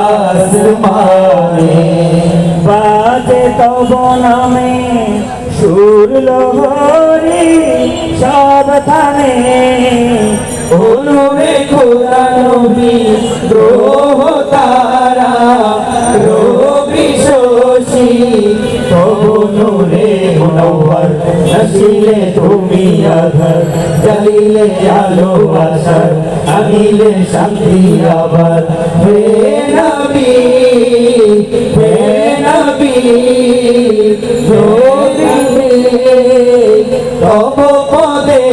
আসমানে বাজে তব নামে সুর লহরি সাবধানে। অনুরে খোদা নবী গ্রহ নসিলে তুমি আধার জ্বালিলে আলো আসার আনিলে শান্তি আবার। হে নবী হে নবী তব পদে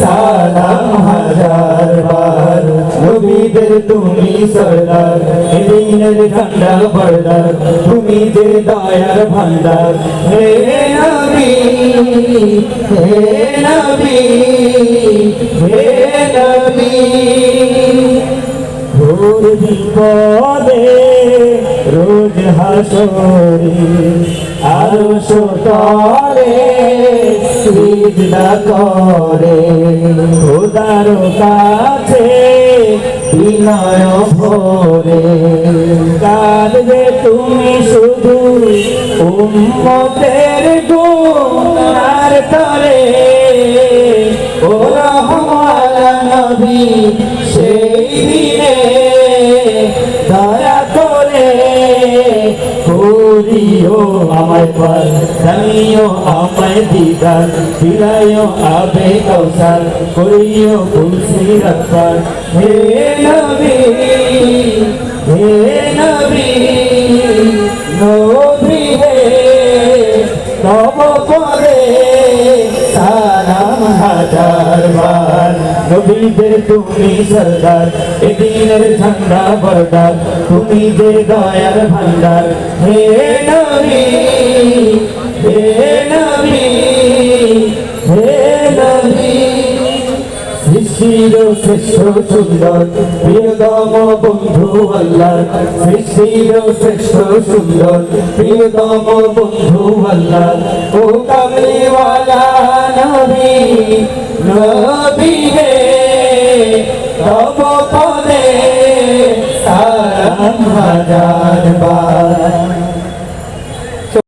সালাম হাজার বার। নবীদের তুমি সরদার দিনের ঠান্ডা বরদার, তুমি যে দয়ার ভান্ডার। হে নবী হে নবী হে নবী ঘোর বিপদে রোজ হাসরে আরও সতরে সিজদা করে। খোদার কাছে বিনয় ভরে। কাঁদবে তুমি শুধু উম্মতের গুনার নবী সেই দিনে দয়া করে করিও আমায় পার জানিও আমায় দিদার ফিরাইও আবে কৌশল করিও তুলসি রক্ষার হে নবী হে নবী নবী হে তব করে সালাম হাজার বার। নবীদের তুমি সরদার, এদিনের ঝান্ডা বরদার তুমি যে দয়ার ভান্ডার হে নবী হে নবী হে নবী, সৃষ্টির শ্রেষ্ঠ সুন্দর, প্রিয়তম বন্ধু আল্লাহ সৃষ্টির শ্রেষ্ঠ সুন্দর, প্রিয়তম বন্ধু আল্লাহ ও কামলিওয়ালা নবী নবী হে তব পদে সালাম হাজার বার।